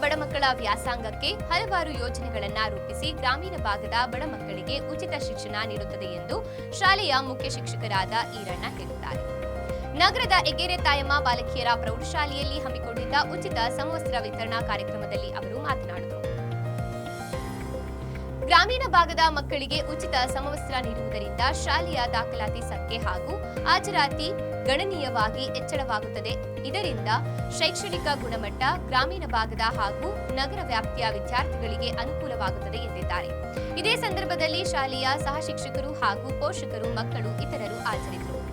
ಜನಾಂಗಕ್ಕೆ ಹಲವಾರು ಯೋಜನೆಗಳನ್ನ ರೂಪಿಸಿ ಗ್ರಾಮೀಣ ಭಾಗದ ಬಡ ಮಕ್ಕಳಿಗೆ ಉಚಿತ ಶಿಕ್ಷಣ ನೀಡುತ್ತದೆ ಎಂದು ಶಾಲೆಯ ಮುಖ್ಯ ಶಿಕ್ಷಕರಾದ ಈರಣ್ಣ ಹೇಳಿದ್ದಾರೆ. ನಗರದ ಎಗೆರೆ ತಾಯಮ್ಮ ಬಾಲಕಿಯರ ಪ್ರೌಢಶಾಲೆಯಲ್ಲಿ ಹಮ್ಮಿಕೊಂಡಿದ್ದ ಉಚಿತ ಸಮವಸ್ತ್ರ ವಿತರಣಾ ಕಾರ್ಯಕ್ರಮದಲ್ಲಿ ಅವರು ಮಾತನಾಡಿದರು. ಗ್ರಾಮೀಣ ಭಾಗದ ಮಕ್ಕಳಿಗೆ ಉಚಿತ ಸಮವಸ್ತ್ರ ನೀಡುವುದರಿಂದ ಶಾಲೆಯ ದಾಖಲಾತಿ ಸಂಖ್ಯೆ ಹಾಗೂ ಹಾಜರಾತಿ ಗಣನೀಯವಾಗಿ ಹೆಚ್ಚಳವಾಗುತ್ತದೆ. ಇದರಿಂದ ಶೈಕ್ಷಣಿಕ ಗುಣಮಟ್ಟ ಗ್ರಾಮೀಣ ಭಾಗದ ಹಾಗೂ ನಗರ ವ್ಯಾಪ್ತಿಯ ವಿದ್ಯಾರ್ಥಿಗಳಿಗೆ ಅನುಕೂಲವಾಗುತ್ತದೆ ಎಂದಿದ್ದಾರೆ. ಇದೇ ಸಂದರ್ಭದಲ್ಲಿ ಶಾಲೆಯ ಸಹ ಶಿಕ್ಷಕರು ಹಾಗೂ ಪೋಷಕರು, ಮಕ್ಕಳು, ಇತರರು ಹಾಜರಿದ್ದರು